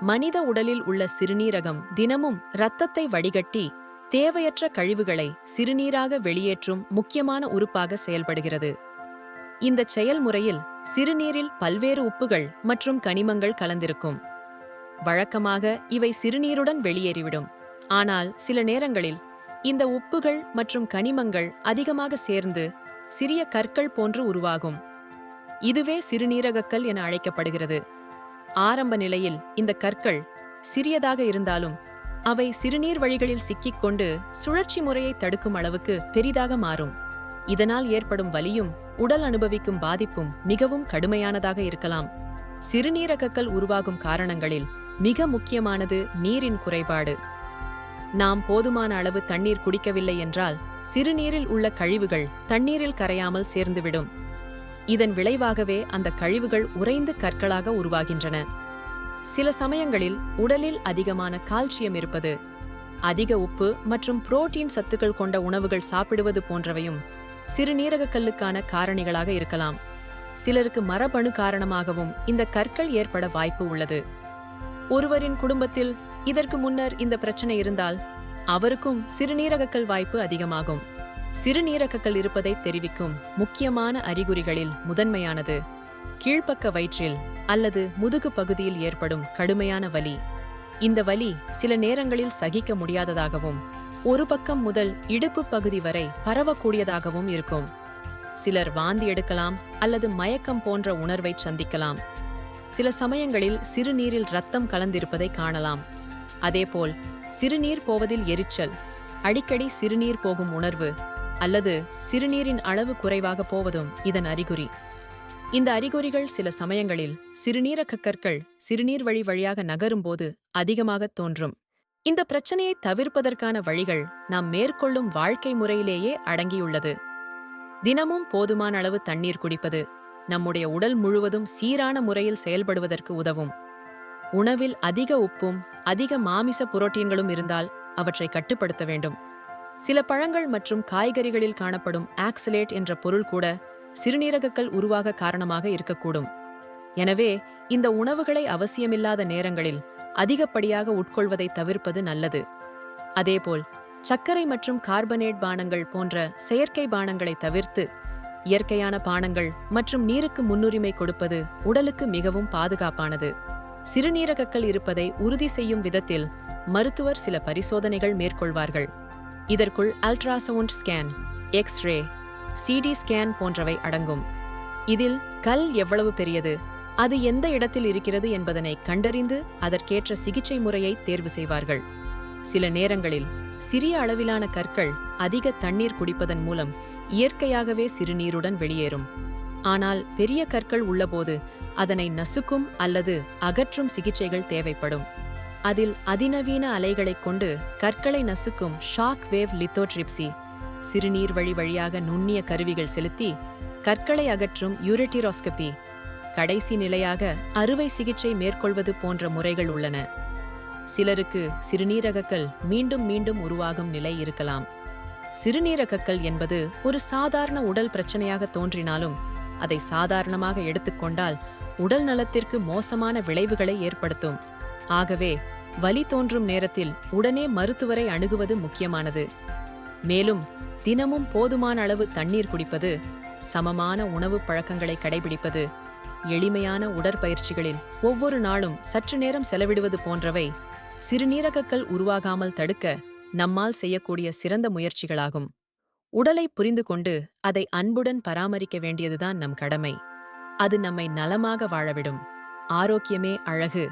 மனித உடலில் உள்ள சிறுநீரகம் தினமும் இரத்தத்தை வடிகட்டி தேவையற்ற கழிவுகளை சிறுநீராக வெளியேற்றும் முக்கியமான உறுப்பாக செயல்படுகிறது. இந்த செயல்முறையில் சிறுநீரில் பல்வேறு உப்புகள் மற்றும் கனிமங்கள் கலந்திருக்கும். வழக்கமாக இவை சிறுநீருடன் வெளியேறிவிடும். ஆனால் சில நேரங்களில் இந்த உப்புகள் மற்றும் கனிமங்கள் அதிகமாக சேர்ந்து சிறிய கற்கள் போன்று உருவாகும். இதுவே சிறுநீரகக்கல் என அழைக்கப்படுகிறது. ஆரம்ப நிலையில் இந்த கற்கள் சிறியதாக இருந்தாலும் அவை சிறுநீர் வழிகளில் சிக்கிக்கொண்டு சுழற்சி முறையை தடுக்கும் அளவுக்கு பெரிதாக மாறும். இதனால் ஏற்படும் வலியும் உடல் அனுபவிக்கும் பாதிப்பும் மிகவும் கடுமையானதாக இருக்கலாம். சிறுநீரகக்கல் உருவாகும் காரணங்களில் மிக முக்கியமானது நீரின் குறைபாடு. நாம் போதுமான அளவு தண்ணீர் குடிக்கவில்லை என்றால் சிறுநீரில் உள்ள கழிவுகள் தண்ணீரில் கரையாமல் சேர்ந்துவிடும். இதன் விளைவாகவே அந்த கழிவுகள் உறைந்து கற்களாக உருவாகின்றன. சில சமயங்களில் உடலில் அதிகமான கால்சியம் இருப்பது அதிக உப்பு மற்றும் புரோட்டீன் சத்துக்கள் கொண்ட உணவுகள் சாப்பிடுவது போன்றவையும் சிறுநீரகக்கல்லுக்கான காரணிகளாக இருக்கலாம். சிலருக்கு மரபணு காரணமாகவும் இந்த கற்கள் ஏற்பட வாய்ப்பு உள்ளது. ஒருவரின் குடும்பத்தில் இதற்கு முன்னர் இந்த பிரச்சனை இருந்தால் அவருக்கும் சிறுநீரகக்கல் வாய்ப்பு அதிகமாகும். சிறுநீரகங்கள் இருப்பதை தெரிவிக்கும் முக்கியமான அறிகுறிகளில் முதன்மையானது கீழ்ப்பக்க வயிற்றில் அல்லது முதுகு பகுதியில் ஏற்படும் கடுமையான வலி. இந்த வலி சில நேரங்களில் சகிக்க முடியாததாகவும் ஒரு பக்கம் முதல் இடுப்பு பகுதி வரை பரவக்கூடியதாகவும் இருக்கும். சிலர் வாந்தி எடுக்கலாம் அல்லது மயக்கம் போன்ற உணர்வை சந்திக்கலாம். சில சமயங்களில் சிறுநீரில் ரத்தம் கலந்திருப்பதை காணலாம். அதேபோல் சிறுநீர் போவதில் எரிச்சல் அடிக்கடி சிறுநீர் போகும் உணர்வு அல்லது சிறுநீரின் அளவு குறைவாக போவதும் இதன் அறிகுறி. இந்த அறிகுறிகள் சில சமயங்களில் சிறுநீரக கற்கள் சிறுநீர் வழி வழியாக நகரும்போது அதிகமாக தோன்றும். இந்த பிரச்சனையை தவிர்ப்பதற்கான வழிகள் நாம் மேற்கொள்ளும் வாழ்க்கை முறையிலேயே அடங்கியுள்ளது. தினமும் போதுமான அளவு தண்ணீர் குடிப்பது நம்முடைய உடல் முழுவதும் சீரான முறையில் செயல்படுவதற்கு உதவும். உணவில் அதிக உப்பும் அதிக மாமிச புரோட்டீன்களும் இருந்தால் அவற்றை கட்டுப்படுத்த வேண்டும். சில பழங்கள் மற்றும் காய்கறிகளில் காணப்படும் ஆக்சலேட் என்ற பொருள் கூட சிறுநீரகக்கல் உருவாக காரணமாக இருக்கக்கூடும். எனவே இந்த உணவுகளை அவசியமில்லாத நேரங்களில் அதிகப்படியாக உட்கொள்வதை தவிர்ப்பது நல்லது. அதேபோல் சர்க்கரை மற்றும் கார்பனேட் பானங்கள் போன்ற செயற்கை பானங்களை தவிர்த்து இயற்கையான பானங்கள் மற்றும் நீருக்கு முன்னுரிமை கொடுப்பது உடலுக்கு மிகவும் பாதுகாப்பானது. சிறுநீரகக்கல் இருப்பதை உறுதி செய்யும் விதத்தில் மருத்துவர் சில பரிசோதனைகள் மேற்கொள்வார்கள். இதற்குள் ultrasound scan X-ray CT scan போன்றவை அடங்கும். இதில் கல் எவ்வளவு பெரியது அது எந்த இடத்தில் இருக்கிறது என்பதனை கண்டறிந்து அதற்கேற்ற சிகிச்சை முறையை தேர்வு செய்வார்கள். சில நேரங்களில் சிறிய அளவிலான கற்கள் அதிக தண்ணீர் குடிப்பதன் மூலம் இயற்கையாகவே சிறுநீருடன் வெளியேறும். ஆனால் பெரிய கற்கள் உள்ளபோது அதனை நசுக்கும் அல்லது அகற்றும் சிகிச்சைகள் தேவைப்படும். அதில் அதிநவீன அலைகளைக் கொண்டு கற்களை நசுக்கும் ஷாக் வேவ் லித்தோட்ரிப்சி சிறுநீர் வழி வழியாக நுண்ணிய கருவிகள் செலுத்தி கற்களை அகற்றும் யூரெட்டிரோஸ்கபி. கடைசி நிலையாக அறுவை சிகிச்சை மேற்கொள்வது போன்ற முறைகள் உள்ளன. சிலருக்கு சிறுநீரகக்கல் மீண்டும் மீண்டும் உருவாகும் நிலை இருக்கலாம். சிறுநீரகக்கல் என்பது ஒரு சாதாரண உடல் பிரச்சனையாக தோன்றினாலும் அதை சாதாரணமாக எடுத்துக்கொண்டால் உடல் நலத்திற்கு மோசமான விளைவுகளை ஏற்படுத்தும். ஆகவே வலி தோன்றும் நேரத்தில் உடனே மருத்துவரை அணுகுவது முக்கியமானது. மேலும் தினமும் போதுமான அளவு தண்ணீர் குடிப்பது சமமான உணவு பழக்கங்களை கடைபிடிப்பது எளிமையான உடற்பயிற்சிகளில் ஒவ்வொரு நாளும் சற்று நேரம் செலவிடுவது போன்றவை சிறுநீரகக்கல் உருவாகாமல் தடுக்க நம்மால் செய்யக்கூடிய சிறந்த முயற்சிகளாகும். உடலை புரிந்து கொண்டு அதை அன்புடன் பராமரிக்க வேண்டியதுதான் நம் கடமை. அது நம்மை நலமாக வாழவிடும். ஆரோக்கியமே அழகு.